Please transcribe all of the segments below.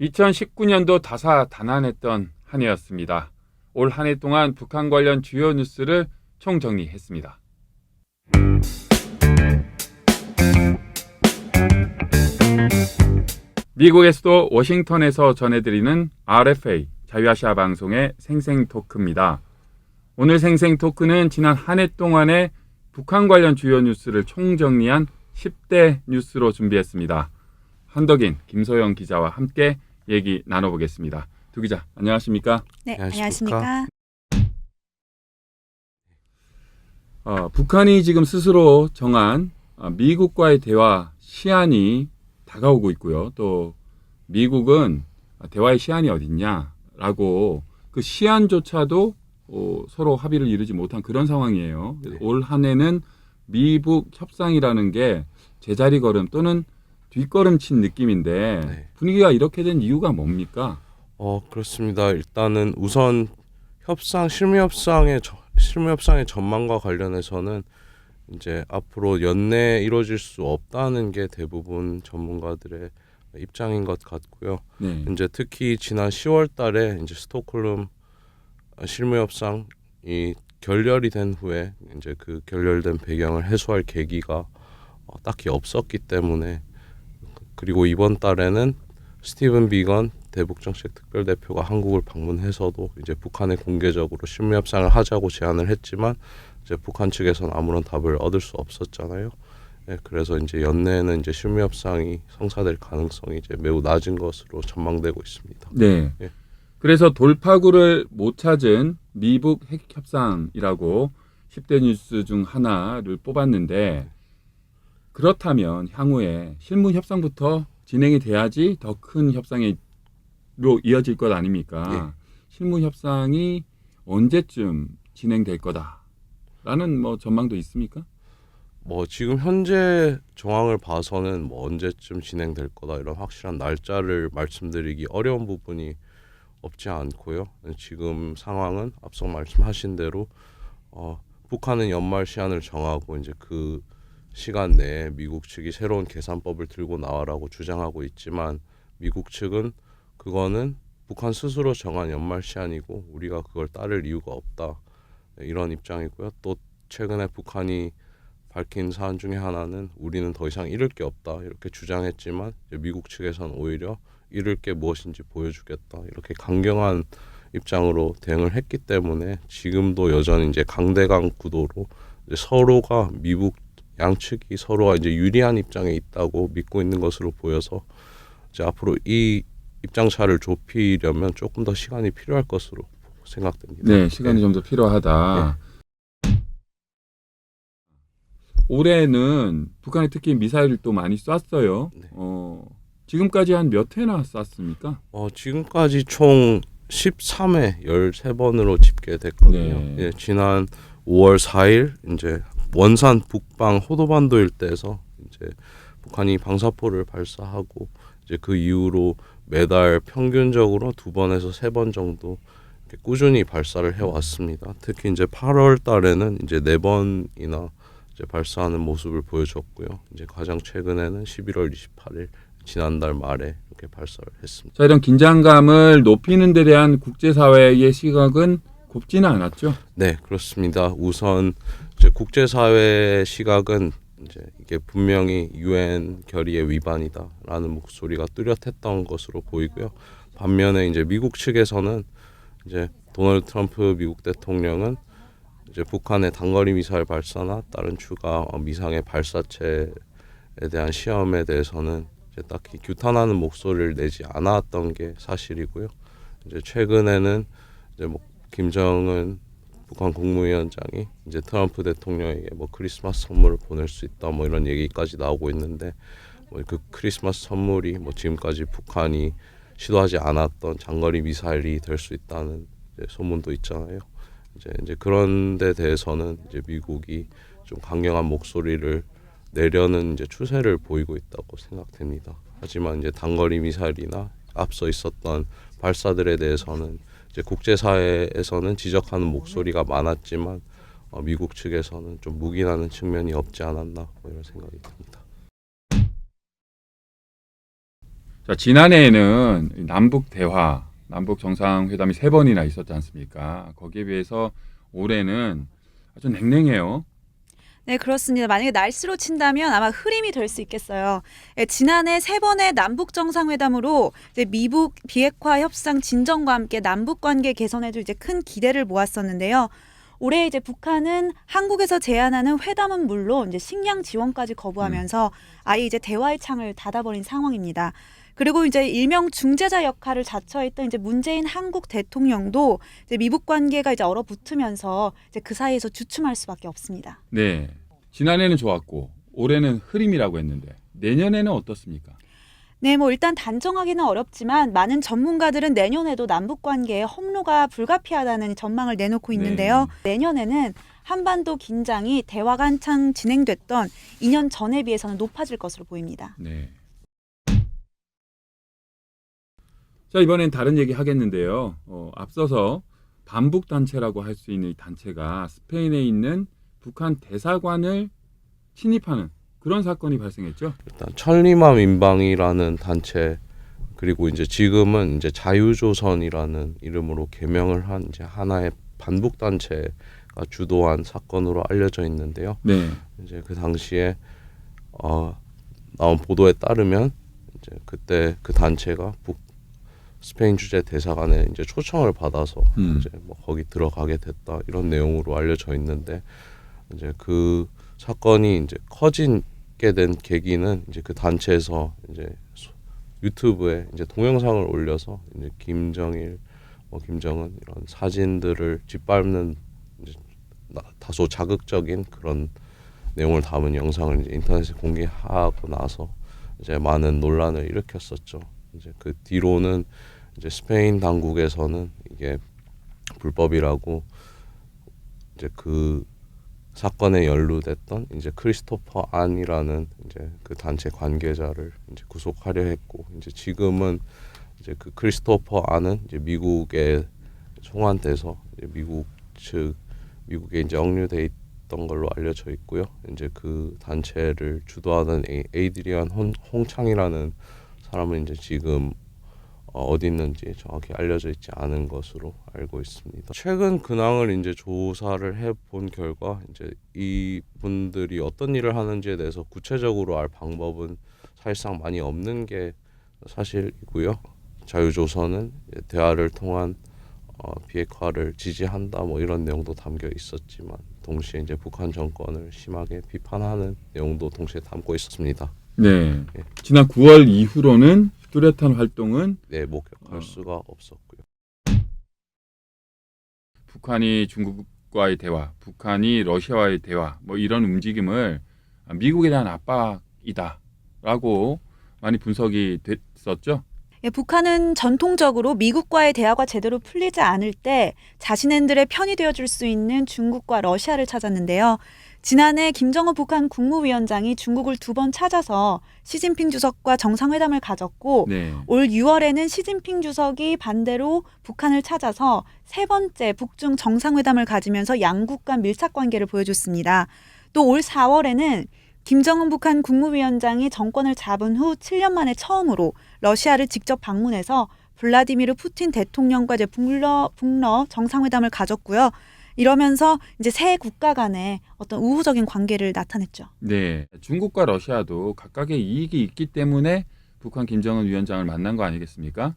2019년도 다사다난했던 한 해였습니다. 올 한 해 동안 북한 관련 주요 뉴스를 총정리했습니다. 미국의 수도 워싱턴에서 전해드리는 RFA 자유아시아 방송의 생생 토크입니다. 오늘 생생 토크는 지난 한 해 동안의 북한 관련 주요 뉴스를 총정리한 10대 뉴스로 준비했습니다. 한덕인, 김소영 기자와 함께 얘기 나눠보겠습니다. 두 기자, 안녕하십니까? 네, 안녕하십니까? 안녕하십니까? 어, 북한이 지금 스스로 정한 어, 미국과의 대화 시한이 다가오고 있고요. 또 미국은 대화의 시한이 어딨냐라고 그 시한조차도 어, 서로 합의를 이루지 못한 그런 상황이에요. 네. 올 한 해는 미북 협상이라는 게 제자리 걸음 또는 뒷걸음 친 느낌인데 네. 분위기가 이렇게 된 이유가 뭡니까? 어 그렇습니다. 일단은 우선 협상 실무 협상의 저- 실무 협상의 전망과 관련해서는 이제 앞으로 연내 이루어질 수 없다는 게 대부분 전문가들의 입장인 것 같고요. 네. 이제 특히 지난 10월달에 이제 스톡홀름 실무 협상이 결렬이 된 후에 이제 그 결렬된 배경을 해소할 계기가 어, 딱히 없었기 때문에 그리고 이번 달에는 스티븐 비건 대북정책 특별대표가 한국을 방문해서도 이제 북한에 공개적으로 실무 협상을 하자고 제안을 했지만 이제 북한 측에서는 아무런 답을 얻을 수 없었잖아요. 예, 그래서 이제 연내에는 이제 실무 협상이 성사될 가능성이 이제 매우 낮은 것으로 전망되고 있습니다. 네. 예. 그래서 돌파구를 못 찾은 미북 핵 협상이라고 10대 뉴스 중 하나를 뽑았는데 그렇다면 향후에 실무 협상부터 진행이 돼야지 더 큰 협상으로 이어질 것 아닙니까? 실무 협상이 언제쯤 진행될 거다라는 뭐 전망도 있습니까? 뭐 지금 현재 정황을 봐서는 뭐 언제쯤 진행될 거다 이런 확실한 날짜를 말씀드리기 어려운 부분이 없지 않고요. 지금 상황은 앞서 말씀하신 대로 어, 북한은 연말 시한을 정하고 이제 그 시간 내에 미국 측이 새로운 계산법을 들고 나와라고 주장하고 있지만 미국 측은 그거는 북한 스스로 정한 연말 시한이고 우리가 그걸 따를 이유가 없다. 네, 이런 입장이고요. 또 최근에 북한이 밝힌 사안 중에 하나는 우리는 더 이상 잃을 게 없다. 이렇게 주장했지만 미국 측에서는 오히려 잃을 게 무엇인지 보여주겠다. 이렇게 강경한 입장으로 대응을 했기 때문에 지금도 여전히 이제 강대강 구도로 이제 서로가 미국 양측이 서로가 이제 유리한 입장에 있다고 믿고 있는 것으로 보여서 이제 앞으로 이 입장 차를 좁히려면 조금 더 시간이 필요할 것으로 생각됩니다. 네, 시간이 좀더 필요하다. 올해는 북한이 특히 미사일을 또 많이 쐈어요. 네. 어, 지금까지 한 몇 회나 쐈습니까? 어, 지금까지 총 13회 13번으로 집계됐거든요. 네. 예, 지난 5월 4일 이제 원산 북방 호도반도 일대에서 이제 북한이 방사포를 발사하고 이제 그 이후로 매달 평균적으로 두 번에서 세 번 정도 이렇게 꾸준히 발사를 해 왔습니다. 특히 이제 8월 달에는 이제 네 번이나 이제 발사하는 모습을 보여줬고요. 이제 가장 최근에는 11월 28일 지난달 말에 이렇게 발사를 했습니다. 자, 이런 긴장감을 높이는 데 대한 국제사회의 시각은 곱지는 않았죠. 네, 그렇습니다. 우선 이제 국제사회의 시각은 이제 이게 분명히 유엔 결의의 위반이다라는 목소리가 뚜렷했던 것으로 보이고요. 반면에 이제 미국 측에서는 이제 도널드 트럼프 미국 대통령은 이제 북한의 단거리 미사일 발사나 다른 추가 어, 미상의 발사체에 대한 시험에 대해서는 이제 딱히 규탄하는 목소리를 내지 않았던 게 사실이고요. 이제 최근에는 이제 뭐 김정은 북한 국무위원장이 이제 트럼프 대통령에게 뭐 크리스마스 선물을 보낼 수 있다 뭐 이런 얘기까지 나오고 있는데 뭐 그 크리스마스 선물이 뭐 지금까지 북한이 시도하지 않았던 장거리 미사일이 될 수 있다는 소문도 있잖아요. 이제 이제 그런 데 대해서는 이제 미국이 좀 강경한 목소리를 내려는 이제 추세를 보이고 있다고 생각됩니다. 하지만 이제 단거리 미사일이나 앞서 있었던 발사들에 대해서는 이제 국제사회에서는 지적하는 목소리가 많았지만 어, 미국 측에서는 좀 묵인하는 측면이 없지 않았나 뭐 이런 생각이 듭니다. 자, 지난해에는 이 남북 대화, 남북 정상회담이 세 번이나 있었지 않습니까? 거기에 비해서 올해는 아주 냉랭해요. 네, 그렇습니다. 만약에 날씨로 친다면 아마 흐림이 될 수 있겠어요. 예, 지난해 세 번의 남북 정상회담으로 이제 미북 비핵화 협상 진정과 함께 남북 관계 개선에도 이제 큰 기대를 모았었는데요. 올해 이제 북한은 한국에서 제안하는 회담은 물론 이제 식량 지원까지 거부하면서 아예 이제 대화의 창을 닫아버린 상황입니다. 그리고 이제 일명 중재자 역할을 자처했던 이제 문재인 한국 대통령도 이제 미북 관계가 이제 얼어붙으면서 이제 그 사이에서 주춤할 수밖에 없습니다. 네. 지난해는 좋았고 올해는 흐림이라고 했는데 내년에는 어떻습니까? 네, 뭐 일단 단정하기는 어렵지만 많은 전문가들은 내년에도 남북 관계에 험로가 불가피하다는 전망을 내놓고 있는데요. 내년에는 한반도 긴장이 대화가 한창 진행됐던 2년 전에 비해서는 높아질 것으로 보입니다. 네. 자 이번엔 다른 얘기 하겠는데요. 어, 앞서서 반북 단체라고 할 수 있는 이 단체가 스페인에 있는 북한 대사관을 침입하는 그런 사건이 발생했죠. 일단 천리마 민방이라는 단체 그리고 이제 지금은 이제 자유조선이라는 이름으로 개명을 한 이제 하나의 반북 단체가 주도한 사건으로 알려져 있는데요. 네. 이제 그 당시에 어, 나온 보도에 따르면 이제 그때 그 단체가 북 스페인 주재 대사관에 이제 초청을 받아서 음. 이제 뭐 거기 들어가게 됐다 이런 내용으로 알려져 있는데 이제 그 사건이 이제 커지게 된 계기는 이제 그 단체에서 이제 소- 유튜브에 이제 동영상을 올려서 이제 김정일 뭐 김정은 이런 사진들을 짓밟는 이제 나- 다소 자극적인 그런 내용을 담은 영상을 이제 인터넷에 공개하고 나서 이제 많은 논란을 일으켰었죠. 이제 그 뒤로는 이제 스페인 당국에서는 이게 불법이라고 이제 그 사건에 연루됐던 이제 크리스토퍼 안이라는 이제 그 단체 관계자를 이제 구속하려 했고 이제 지금은 이제 그 크리스토퍼 안은 이제 미국에 송환돼서 이제 미국 측 미국에 이제 억류돼 있던 걸로 알려져 있고요. 이제 그 단체를 주도하는 에이- 에이드리안 홍, 홍창이라는 사람은 이제 지금 어, 어디 있는지 정확히 알려져 있지 않은 것으로 알고 있습니다. 최근 근황을 이제 조사를 해본 결과 이제 이분들이 어떤 일을 하는지에 대해서 구체적으로 알 방법은 사실상 많이 없는 게 사실이고요. 자유조선은 대화를 통한 어, 비핵화를 지지한다 뭐 이런 내용도 담겨 있었지만 동시에 이제 북한 정권을 심하게 비판하는 내용도 동시에 담고 있었습니다. 네. 예. 지난 9월 이후로는 뚜렷한 활동은 네, 목격할 어. 수가 없었고요. 북한이 중국과의 대화, 북한이 러시아와의 대화, 뭐 이런 움직임을 미국에 대한 압박이다라고 많이 분석이 됐었죠. 예, 북한은 전통적으로 미국과의 대화가 제대로 풀리지 않을 때 자신들의 편이 되어줄 수 있는 중국과 러시아를 찾았는데요. 지난해 김정은 북한 국무위원장이 중국을 두 번 찾아서 시진핑 주석과 정상회담을 가졌고 네. 올 6월에는 시진핑 주석이 반대로 북한을 찾아서 세 번째 북중 정상회담을 가지면서 양국 간 밀착 관계를 보여줬습니다. 또 올 4월에는 김정은 북한 국무위원장이 정권을 잡은 후 7년 만에 처음으로 러시아를 직접 방문해서 블라디미르 푸틴 대통령과 이제 북러 북러 정상회담을 가졌고요. 이러면서 이제 세 국가 간의 어떤 우호적인 관계를 나타냈죠. 네. 중국과 러시아도 각각의 이익이 있기 때문에 북한 김정은 위원장을 만난 거 아니겠습니까?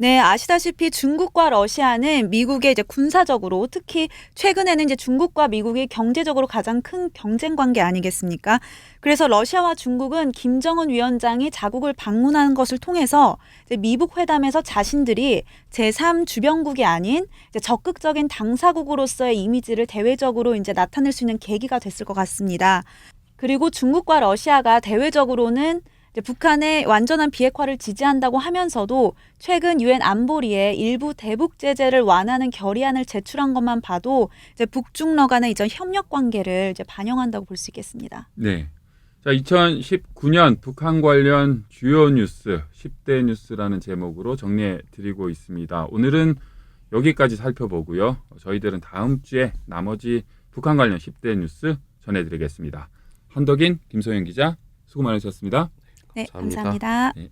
네, 아시다시피 중국과 러시아는 미국의 이제 군사적으로 특히 최근에는 이제 중국과 미국이 경제적으로 가장 큰 경쟁 관계 아니겠습니까? 그래서 러시아와 중국은 김정은 위원장이 자국을 방문하는 것을 통해서 미북 회담에서 자신들이 제3 주변국이 아닌 적극적인 당사국으로서의 이미지를 대외적으로 이제 나타낼 수 있는 계기가 됐을 것 같습니다. 그리고 중국과 러시아가 대외적으로는 북한의 완전한 비핵화를 지지한다고 하면서도 최근 유엔 안보리에 일부 대북 제재를 완화하는 결의안을 제출한 것만 봐도 이제 북중러 간의 이전 협력 관계를 이제 반영한다고 볼 수 있겠습니다. 네. 자, 2019년 북한 관련 주요 뉴스 10대 뉴스라는 제목으로 정리해 드리고 있습니다. 오늘은 여기까지 살펴보고요. 저희들은 다음 주에 나머지 북한 관련 10대 뉴스 전해 드리겠습니다. 한덕인, 김소영 기자 수고 많으셨습니다. 네, 감사합니다. 감사합니다. 네.